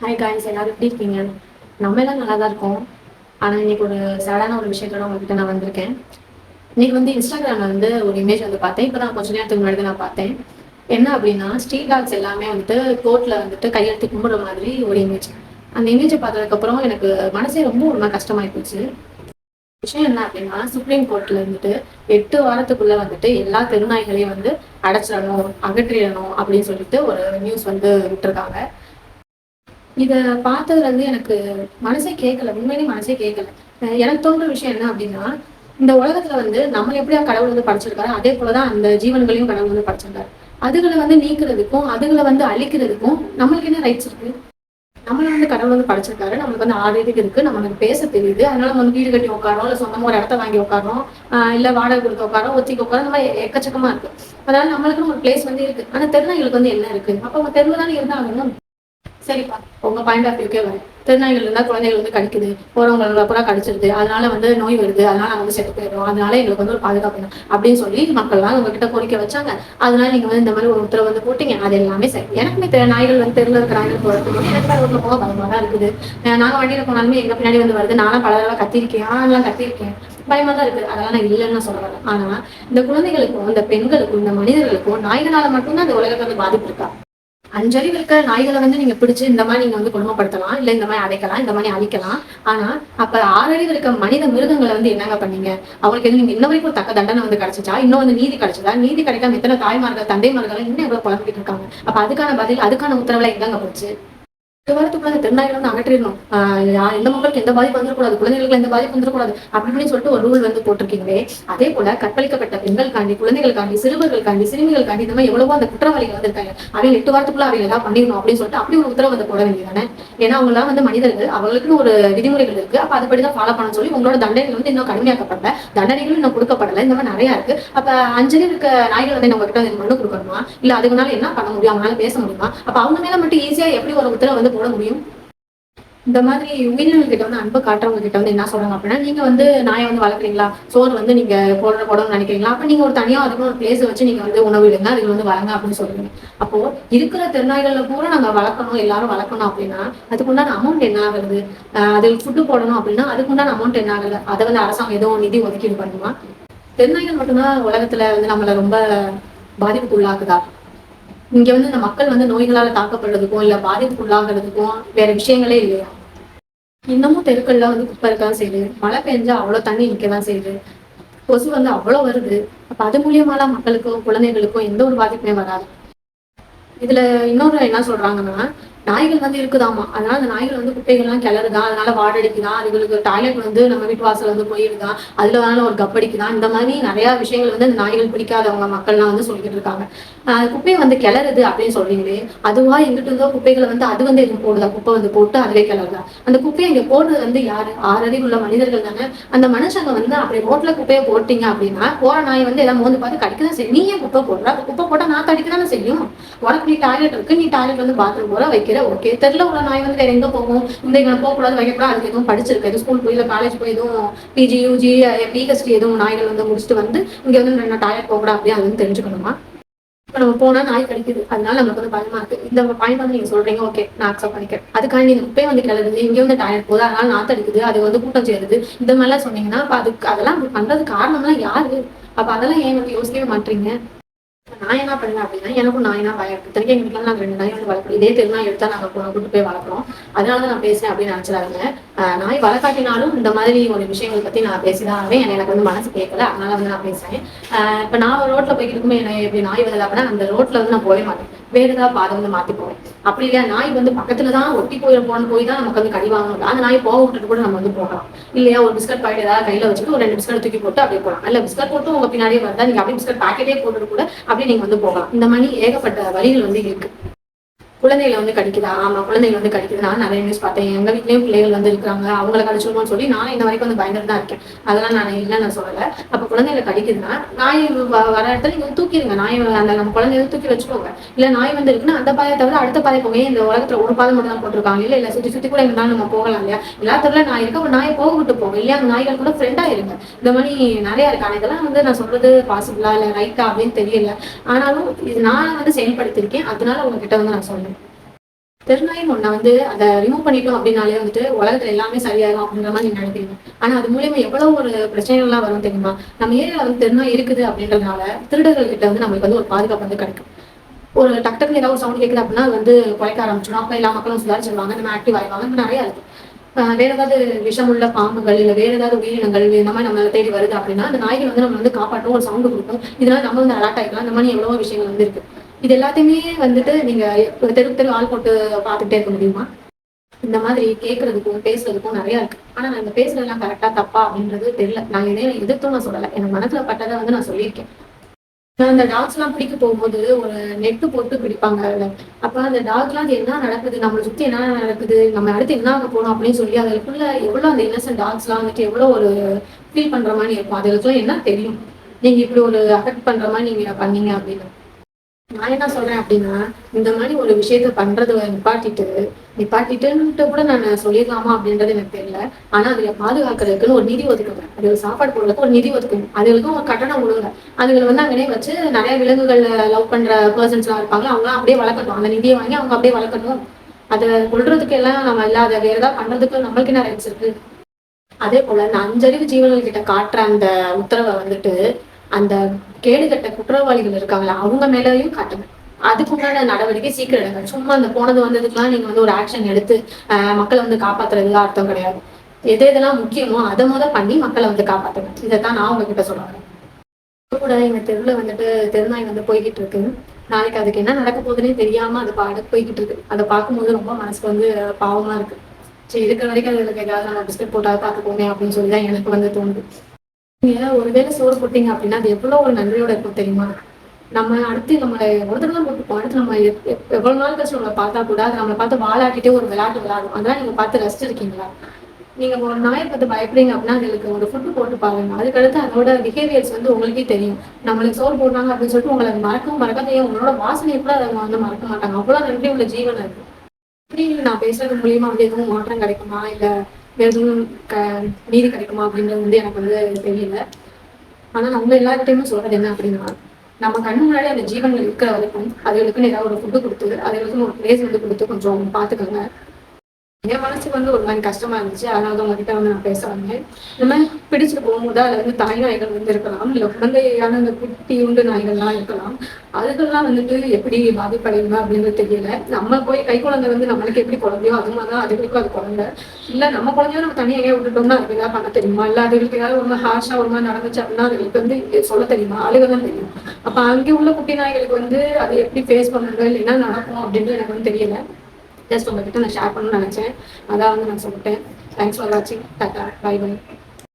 Hi guys எல்லாரும் எப்படி இருக்கீங்க? நம்ம எல்லாம் நல்லா தான் இருக்கோம். ஆனால் இன்னைக்கு ஒரு சேடான ஒரு விஷயத்தோட உங்ககிட்ட நான் வந்திருக்கேன். இன்னைக்கு வந்து இன்ஸ்டாகிராம்ல வந்து ஒரு இமேஜ் வந்து பார்த்தேன். இப்போ நான் கொஞ்ச நேரத்துக்கு முன்னாடி நான் பார்த்தேன். என்ன அப்படின்னா ஸ்ட்ரீட் டாக்ஸ் எல்லாமே வந்துட்டு கோர்ட்ல வந்துட்டு கையெழுத்து கும்பிடுற மாதிரி ஒரு இமேஜ் அந்த இமேஜை பார்த்ததுக்கப்புறம் எனக்கு மனசே ரொம்ப ரொம்ப கஷ்டமாயி போச்சு. விஷயம் என்ன அப்படின்னா சுப்ரீம் கோர்ட்ல இருந்துட்டு எட்டு வாரத்துக்குள்ள வந்துட்டு எல்லா தெருநாய்களையும் வந்து அடைச்சிடணும் அகற்றிடணும் அப்படின்னு சொல்லிட்டு ஒரு நியூஸ் வந்து விட்டுருக்காங்க. இதை பார்த்ததுல இருந்து எனக்கு மனசே கேட்கல உண்மையிலேயே மனசே கேட்கல எனக்கு தோன்ற விஷயம் என்ன அப்படின்னா இந்த உலகத்துல வந்து நம்ம எப்படியா கடவுள் வந்து படைச்சிருக்காரு அதே போலதான் அந்த ஜீவன்களையும் கடவுள் வந்து படைச்சிருக்காரு. அதுகளை வந்து நீக்கிறதுக்கும் அதுகளை வந்து அழிக்கிறதுக்கும் நம்மளுக்கு என்ன ரைட்ஸ் இருக்கு? நம்மள வந்து கடவுள் வந்து படைச்சிருக்காரு நம்மளுக்கு வந்து ஆறு இதுக்கு இருக்கு நம்மளுக்கு பேச தெரியுது. அதனால நம்ம வந்து வீடு கட்டி உட்காரோம் இல்ல சொந்தமா ஒரு இடத்த வாங்கி உட்காரோம் இல்ல வாடகை கொடுத்து உட்காரோம் ஒத்திக்கு உட்காரோம் இந்த மாதிரி எக்கச்சக்கமா இருக்கு. அதனால நம்மளுக்குன்னு ஒரு பிளேஸ் வந்து இருக்கு. ஆனா தெருநாய்களுக்கு வந்து என்ன இருக்கு? அப்ப அவங்க தெருவு தானே இருந்தாகணும். சரிப்பா உங்க பாயிண்ட் ஆஃப் வியூக்கே வரேன் திருநாய்கள் இருந்தால் குழந்தைகள் வந்து கடிக்குது. போறவங்கள பூரா கடிச்சிருது. அதனால வந்து நோய் வருது. அதனால வந்து செத்து போயிடுறோம். அதனால எங்களுக்கு வந்து ஒரு பாதுகாப்பு வேணும். அப்படின்னு சொல்லி மக்கள்லாம் உங்ககிட்ட கோரிக்கை வச்சாங்க. அதனால நீங்க வந்து இந்த மாதிரி ஒரு உத்தரவு வந்து போட்டீங்க. அது எல்லாமே சரி. எனக்குமே நாய்கள் வந்து தெருல இருக்கிற நாய்கள் போறது எனக்கு ரோட்ல போக பயமா தான் இருக்குது. அஹ் நாங்க வண்டியில போனாலுமே எங்க பின்னாடி வந்து வருது. நானும் பல தடவை கத்திருக்கேன் ஆனாலும் கத்திருக்கேன் பயமா தான் இருக்குது அதெல்லாம் நான் இல்லைன்னு சொல்ல ஆனா இந்த குழந்தைகளுக்கும் இந்த பெண்களுக்கும் இந்த மனிதர்களுக்கும் நாய்களால மட்டும்தான் இந்த உலகத்துல வந்து பாதிப்பு இருக்கா? அஞ்சறிவு இருக்க நாய்களை வந்து நீங்க பிடிச்சு இந்த மாதிரி நீங்க வந்து குடும்பப்படுத்தலாம் இல்ல இந்த மாதிரி அடைக்கலாம் இந்த மாதிரி அழிக்கலாம். ஆனா அப்ப ஆறறிவு இருக்க மனித மிருகங்களை வந்து என்னங்க பண்ணீங்க? அவங்களுக்கு எது நீங்க இன்ன வரைக்கும் தக்க தண்டனை வந்து கிடைச்சிச்சா? இன்னும் வந்து நீதி கிடைச்சதா? நீதி கிடைக்காம இத்தனை தாய்மார்கள் தந்தைமார்கள் இன்னும் எவ்வளவு குழம்பிட்டு இருக்காங்க? அப்ப அதுக்கான பதில் அதுக்கான உத்தரவுல எங்கங்க போச்சு? வாரத்துக்குள்ள அந்த திருநாய்களை வந்து அகற்றிடணும். எந்த மக்களுக்கு எந்த பாதிப்பு வந்துடக்கூடாது குழந்தைகளுக்கு எந்த பாதிப்பு வந்துடக்கூடாது அப்படின்னு சொல்லிட்டு ஒரு ரூல் வந்து போட்டிருக்கீங்களே. அதே போல கற்பழிக்கப்பட்ட பெண்களுக்காண்டி குழந்தைகளுக்காண்டி சிறுவர்களுக்காண்டி சிறுமிகளுக்காண்டி இந்த மாதிரி எவ்வளவோ அந்த குற்றவாளிகள் வந்திருக்காங்க. அவங்க எட்டு வாரத்துக்குள்ள அவங்க எல்லாம் பண்ணிடணும் அப்படின்னு சொல்லிட்டு அப்படி ஒரு உத்தரவு வந்து போட வேண்டியதானே? ஏன்னா அவங்க எல்லாம் வந்து மனிதர்கள் அவங்களுக்குன்னு ஒரு விதிமுறைகள் இருக்கு. அப்ப அதுபடிதான் ஃபாலோ பண்ண சொல்லி உங்களோட தண்டனைகள் வந்து இன்னும் கடுமையாக்கப்படல. தண்டனைகளும் இன்னும் கொடுக்கப்படல. இந்த மாதிரி நிறைய இருக்கு. அப்ப அஞ்சலி இருக்க நாய்கள் வந்து நம்ம கிட்ட வந்து மனு கொடுக்கணுமா? இல்ல அதுக்குனால என்ன பண்ண முடியும்? அவங்களால பேச முடியுமா? அப்ப அவங்க மேல மட்டும் ஈஸியா எப்படி ஒரு உத்தரவு வந்து போட முடியும். இந்த மாதிரி உயிரினங்கள் கிட்ட வந்து அன்பு காட்டுறவங்க கிட்ட வந்து என்ன சொல்றாங்க அப்படின்னா நீங்க வந்து நாயை வந்து வளர்க்குறீங்களா? சோறு வந்து நீங்க போடுற போடணும்னு நினைக்கிறீங்களா? அப்ப நீங்க ஒரு தனியா அதுக்கு ஒரு பிளேஸ் வச்சு நீங்க வந்து உணவு இடுங்க அதுக்கு வந்து வளங்க அப்படின்னு சொல்றீங்க. அப்போ இருக்கிற தெருநாய்கள்ல கூட நாங்க வளர்க்கணும் எல்லாரும் வளர்க்கணும் அப்படின்னா அதுக்கு உண்டான அமௌண்ட் என்ன ஆகுது ஆஹ் அதுக்கு ஃபுட்டு போடணும் அப்படின்னா அதுக்கு உண்டான அமௌண்ட் என்ன ஆகுது அதை வந்து அரசாங்கம் எதுவும் நிதி ஒதுக்கீடு பண்ணுமா? தெருநாய்கள் மட்டும்தான் உலகத்துல வந்து நம்மள ரொம்ப பாதிப்புக்கு உள்ளாக்குதா இங்க வந்து இந்த மக்கள் வந்து நோய்களால தாக்கப்படுறதுக்கும் இல்ல பாதிப்புக்கு உள்ளாகிறதுக்கும் வேற விஷயங்களே இல்லையா? இன்னமும் தெருக்கள்ல வந்து குப்பை இருக்கதான் செய்யுது. மழை பெஞ்சா அவ்வளவு தண்ணி நிக்கதான் செய்யுது. கொசு வந்து அவ்வளவு வருது. அப்ப அது மூலியமாலாம் மக்களுக்கும் குழந்தைகளுக்கும் எந்த ஒரு பாதிப்புமே வராது. இதுல இன்னொரு என்ன சொல்றாங்கன்னா நாய்கள் வந்து இருக்குதாமா? அதனால அந்த நாய்கள் வந்து குப்பைகள்லாம் கிளறுதா? அதனால வாடடிக்குதா அதுகளுக்கு டாய்லெட் வந்து நம்ம வீட்டு வாசல் வந்து போயிடுதா அதுல வேணாலும் ஒரு கப்படிக்குதா இந்த மாதிரி நிறைய விஷயங்கள் வந்து அந்த நாய்கள் பிடிக்காதவங்க மக்கள்லாம் வந்து சொல்லிக்கிட்டு இருக்காங்க. ஆஹ் குப்பையை வந்து கிளறுது அப்படின்னு சொல்றீங்களே அதுவா எங்கிட்ட இருந்தோ குப்பைகளை வந்து அது வந்து எதுவும் போடுதா? குப்பை வந்து போட்டு அதுவே கிளறுதா? அந்த குப்பையை இங்க போடுறது வந்து யாரு? ஆறறிவு உள்ள மனிதர்கள் தானே. அந்த மனுஷங்க வந்து அப்படி ரோட்ல குப்பையை போட்டீங்க அப்படின்னா போற நாய் வந்து எல்லாம் மோந்து பார்த்து கடிக்கதான் செய்யும். நீ ஏன் குப்பை போடுற? குப்பை போட்டா நான் கடிக்கதானே செய்யும். உனக்கு நீ டாய்லெட் இருக்கு நீ டாய்லெட் வந்து பாத்ரூம் போற வைக்கிற. ஓகே தெரியல உள்ள நாய் வந்து வேற எங்க போகும்? இந்த இங்க போகக்கூடாது வைக்கக்கூடாது. அதுக்கு எதுவும் படிச்சிருக்கு எதுவும் ஸ்கூல் போய் இல்லை காலேஜ் போய் எதுவும் பிஜி யூஜி பிஹெச்டி எதுவும் நாய்கள் வந்து முடிச்சுட்டு வந்து இங்க வந்து நான் டாய்லெட் போகக்கூடாது அப்படியே அது வந்து தெரிஞ்சுக்கணுமா? இப்ப நம்ம போனா நாய் கடிக்குது. அதனால நமக்கு வந்து பயமா இருக்கு. இந்த பாயிண்ட் வந்து நீங்க சொல்றீங்க ஓகே நான் அக்செப்ட் பண்ணிக்கிறேன். அதுக்காக நீங்க குப்பையை வந்து கிளறுது இங்கே வந்து டாய்லெட் போகுது. அதனால நாத்து அடிக்குது. அது வந்து கூட்டம் சேருது. இந்த மாதிரிலாம் சொன்னீங்கன்னா அப்ப அதுக்கு அதெல்லாம் பண்றது காரணம்லாம் யாரு? அப்ப அதெல்லாம் ஏன் வந்து யோசிக்கவே மாட்டீங்க? நான் என்ன பண்ணேன் அப்படின்னா எனக்கும் நாய்னா பயம் இருக்கு? எங்க வீட்டுல நாங்க ரெண்டு நாய் வந்து வளர்க்கணும் இதே தெருநாய் எடுத்தா நாங்க போன கூட்டு போய் வளர்க்குறோம் அதனால தான் நான் பேசுறேன் அப்படின்னு நினைச்சிடாங்க நாய் வளர்க்காட்டினாலும் இந்த மாதிரி ஒரு விஷயங்கள் பத்தி நான் பேசிதான் எனக்கு வந்து மனசு கேட்கல. அதனால வந்து நான் பேசுறேன். ஆஹ் இப்ப நான் ஒரு ரோட்ல போய்க்கிட்டு இருக்கும்போது என்ன இப்படி நாய் வருது அப்படின்னா அந்த ரோட்ல வந்து நான் போகவே மாட்டேன். வேற ஏதாவது பாதை வந்து மாத்தி அப்படி இல்லையா நாய் வந்து பக்கத்துல தான் ஒட்டி போய் போன போய் தான் நமக்கு வந்து கடி வாங்கணும். அந்த நாய் போக விட்டுட்டு கூட நம்ம வந்து போகலாம். இல்லையா ஒரு பிஸ்கட் பாக்கெட் ஏதாவது கையில வச்சுட்டு ஒரு ரெண்டு பிஸ்கட் தூக்கி போட்டு அப்படியே போகலாம். இல்ல பிஸ்கட் போட்டு உங்க பின்னாடியே வந்தா நீங்க அப்படியே பிஸ்கட் பாக்கெட்டே போட்டுட்டு கூட அப்படியே நீங்க வந்து போகலாம். இந்த மாதிரி ஏகப்பட்ட வழிகள் வந்து இருக்கு. குழந்தைகளை வந்து கடிக்குதா? ஆமா குழந்தைகள் வந்து கடிக்குது. நான் நிறைய நியூஸ் பார்த்தேன். எங்க வீட்லயும் பிள்ளைகள் வந்து இருக்கிறாங்க அவங்கள கடிச்சிருமோன்னு சொல்லி நான் இந்த வரைக்கும் வந்து பயந்துட்டு தான் இருக்கேன். அதெல்லாம் நான் இல்லை நான் சொல்லல. அப்ப குழந்தைகளை கடிக்குதுன்னா நாய் வ- வர இடத்துல நீங்க தூக்கிடுங்க. நாய் அந்த நம்ம குழந்தைய தூக்கி வச்சுக்கோங்க. இல்ல நாய் வந்து இருக்குன்னா அந்த பாதை தவிர அடுத்த பாதை போங்க இந்த உலகத்துல ஒரு பாதை மட்டும் தான் போட்டிருக்காங்க. இல்ல இல்ல சுத்தி சுத்தி கூட எங்கனாலும் நம்ம போகலாம் இல்லையா? எல்லா தவிர நாய் இருக்கு. அப்ப நாயை போக விட்டு போங்க. இல்லையா அந்த நாய்கள் கூட ஃப்ரெண்டா இருங்க. இந்த மாதிரி நிறைய இருக்கு ஆனா இதெல்லாம் வந்து நான் சொல்றது பாசிபிளா இல்ல ரைட்டா அப்படின்னு தெரியல. ஆனாலும் இது நான் வந்து செயல்படுத்திருக்கேன் அதனால உங்ககிட்ட வந்து நான் சொல்றேன். தெருநாயின் ஒன்றை வந்து அதை ரிமூவ் பண்ணிட்டோம் அப்படின்னாலே வந்துட்டு உலகத்துல எல்லாமே சரியாயிரும் அப்படின்ற மாதிரி நீங்க நினைக்கிறீங்க. ஆனா அது மூலியமா எவ்வளவு ஒரு பிரச்சனைகள்லாம் வரும் தெரியுமா? நம்ம ஏரியால வந்து தெருநாய் இருக்குது அப்படின்றதுனால திருடர்கள் கிட்ட வந்து நம்மளுக்கு வந்து ஒரு பாதுகாப்பு வந்து கிடைக்கும். ஒரு டக்டர்னு ஏதாவது ஒரு சவுண்ட் கேட்குது அப்படின்னா அது வந்து குறைக்க ஆரம்பிச்சிடும் அப்ப எல்லா மக்களும் சுதாரிச்சிருவாங்க நம்ம ஆக்டிவ் ஆயிடுவாங்க இந்த நிறைய இருக்கு. வேற ஏதாவது விஷமுள்ள பாம்புகள் இல்ல வேற ஏதாவது உயிரினங்கள் இந்த மாதிரி நம்மளை தேடி வருது அப்படின்னா அந்த நாய்கள் வந்து நம்ம வந்து காப்பாற்றும் ஒரு சவுண்ட் கொடுக்கும். இதனால நம்ம வந்து அலர்ட் ஆகிக்கலாம் இந்த மாதிரி எவ்வளவோ விஷயங்கள் வந்து இருக்கு. இது எல்லாத்தையுமே வந்துட்டு நீங்க தெரு தெரு ஆள் போட்டு பார்த்துட்டே இருக்க முடியுமா? இந்த மாதிரி கேட்கறதுக்கும் பேசுறதுக்கும் நிறைய இருக்கு. ஆனா நான் இந்த பேசுறதெல்லாம் கரெக்டா தப்பா அப்படின்றது தெரியல. நான் எதையும் எதிர்த்தும் நான் சொல்லலை. எனக்கு மனசுல பட்டதை வந்து நான் சொல்லியிருக்கேன். நான் அந்த டாக்ஸ் எல்லாம் பிடிக்க போகும்போது ஒரு நெட்டு போட்டு பிடிப்பாங்க. அப்ப அந்த டாக் அது என்ன நடக்குது? நம்மளை சுத்தி என்ன நடக்குது? நம்ம அடுத்து என்ன ஆக போனோம் அப்படின்னு சொல்லி அதுக்குள்ள எவ்வளவு அந்த இன்னசென்ட் டாக்ஸ் எல்லாம் வந்துட்டு எவ்வளவு ஒரு ஃபீல் பண்ற மாதிரி இருக்கும்? அதுக்கெல்லாம் என்ன தெரியும்? நீங்க இப்படி ஒரு அஃபெக்ட் பண்ற மாதிரி நீங்க பண்ணீங்க அப்படின்னு. நான் என்ன சொல்றேன் அப்படின்னா இந்த மாதிரி ஒரு விஷயத்த பண்றது நிப்பாட்டிட்டு நிப்பாட்டிட்டுன்ட்டு கூட நான் சொல்லிடலாமா அப்படின்றது எனக்கு தெரியல. ஆனா அதுல பாதுகாக்கிறதுக்குன்னு ஒரு நிதி ஒதுக்குங்க. அதுக்கு சாப்பாடு போடுறதுக்கு ஒரு நிதி ஒதுக்குங்க. அதுகளுக்கும் ஒரு கட்டணம் கொடுங்க. அதுகளை வந்து அங்கனே வச்சு நிறைய விலங்குகள் லவ் பண்ற பர்சன்ஸ் எல்லாம் இருப்பாங்க. அவங்க அப்படியே வளர்க்கணும் அந்த நிதியை வாங்கி அவங்க அப்படியே வளர்க்கணும் அதை கொள்றதுக்கு எல்லாம் நம்ம இல்லாத வேற ஏதாவது பண்றதுக்கு நம்மளுக்கு என்ன ரைட்ஸ் இருக்கு? அதே போல இந்த அஞ்சறிவு ஜீவன்கள் கிட்ட காட்டுற அந்த உத்தரவை வந்துட்டு அந்த கேடுகட்ட குற்றவாளிகள் இருக்காங்களா அவங்க மேலேயும் காட்டுங்க. அதுக்கு உண்டான நடவடிக்கை சீக்கிரம் எடுங்க. சும்மா அந்த போனது வந்ததுக்கெல்லாம் நீங்க வந்து ஒரு ஆக்ஷன் எடுத்து ஆஹ் மக்களை வந்து காப்பாத்துறதுலாம் அர்த்தம் கிடையாது. எது எதெல்லாம் முக்கியமோ அதை முத பண்ணி மக்களை வந்து காப்பாத்துங்க. இதைத்தான் நான் உங்ககிட்ட சொல்றேன் கூட எங்க தெருவுல வந்துட்டு தெருநாய் வந்து போய்கிட்டு இருக்கு. நாளைக்கு அதுக்கு என்ன நடக்க போகுதுன்னே தெரியாம அது பாட போய்கிட்டு இருக்கு. அதை பார்க்கும்போது ரொம்ப மனசுக்கு வந்து பாவமா இருக்கு. சரி இருக்கிற வரைக்கும் அதுக்கு ஏதாவது நம்ம பிஸ்கட் போட்டாவது பார்த்துக்கோங்க அப்படின்னு சொல்லி தான் எனக்கு வந்து தோணுது. நீங்க ஒருவேளை சோறு போட்டீங்க அப்படின்னா அது எவ்வளவு ஒரு நன்றியோட இருக்கும் தெரியுமா? நம்ம அடுத்து நம்மளை ஒரு தடவை போட்டுப்போம் அடுத்து நம்ம எவ்வளோ எவ்வளவு நாள் கழிச்சு நம்மளை பார்த்தா கூட அது நம்மளை பார்த்து வாழாட்டிட்டே ஒரு விளையாட்டு விளையாடும் அதெல்லாம் நீங்க பார்த்து ரசிச்சிருக்கீங்களா நீங்க ஒரு நாயை பார்த்து பயப்படுறீங்க அப்படின்னா அதுக்கு ஒரு ஃபுட்டு போட்டு பாருங்க. அதுக்கடுத்து அதோட பிஹேவியர்ஸ் வந்து உங்களுக்கே தெரியும். நம்மளுக்கு சோறு போடுறாங்க அப்படின்னு சொல்லிட்டு உங்களை மறக்கவும் மறக்காத. உங்களோட வாசனையை கூட அதை வந்து மறக்க மாட்டாங்க. அவ்வளவு நன்றி உள்ள ஜீவன் அது. இப்படி நான் பேசுறது மூலியமா வந்து எதுவும் மாற்றம் கிடைக்குமா? இல்லை எதுவும் க நீதி கிடைக்குமா அப்படின்றது வந்து எனக்கு வந்து தெரியல. ஆனா நம்ம உங்க எல்லார்கிட்டயுமே சொல்றது என்ன அப்படின்னா நம்ம கண்ணு முன்னாடி அந்த ஜீவன்கள் இருக்கிற வரைக்கும் அதுகளுக்குன்னு ஏதாவது ஒரு ஃபுட்டு கொடுத்து அதுகளுக்குன்னு ஒரு பிளேஸ் வந்து கொடுத்து கொஞ்சம் பார்த்துக்கோங்க. என் மனசுக்கு வந்து ஒரு மாதிரி கஷ்டமா இருந்துச்சு. அதனால தான் உங்ககிட்ட வந்து நான் பேச வந்தேன். இந்த மாதிரி பிடிச்சிட்டு போகும்போது அதுல வந்து தாய் நாய்கள் வந்து இருக்கலாம். இல்ல குழந்தையான அந்த குட்டி உண்டு நாய்கள்லாம் இருக்கலாம். அதுக்கெல்லாம் வந்துட்டு எப்படி பாதிப்படையுங்க அப்படின்றது தெரியல. நம்ம போய் கை குழந்தை வந்து நம்மளுக்கு எப்படி குழந்தையோ அது மாதிரி தான் அதுகளுக்கும் அது குழந்தை. இல்ல நம்ம குழந்தையோ நம்ம தனியாக விட்டுட்டோம்னா அதுக்கு ஏதாவது பண்ண தெரியுமா? இல்ல அதுகளுக்கு ஏதாவது ஒரு ஹார்ஷா ஒரு மாதிரி நடந்துச்சு அப்படின்னா அதுகளுக்கு வந்து சொல்ல தெரியுமா? அழுகதான் தெரியும். அப்ப அங்கே உள்ள குட்டி நாய்களுக்கு வந்து அதை எப்படி ஃபேஸ் பண்ணுங்க இல்லைன்னா என்ன நடக்கும் அப்படின்னு எனக்கு வந்து தெரியல. ஜஸ்ட் உங்ககிட்ட நான் ஷேர் பண்ணணும்னு நினச்சேன். அதான் வந்து நான் சொல்லிட்டேன். தேங்க்ஸ் ஃபார் வாட்சிங் டாட்டா பை பை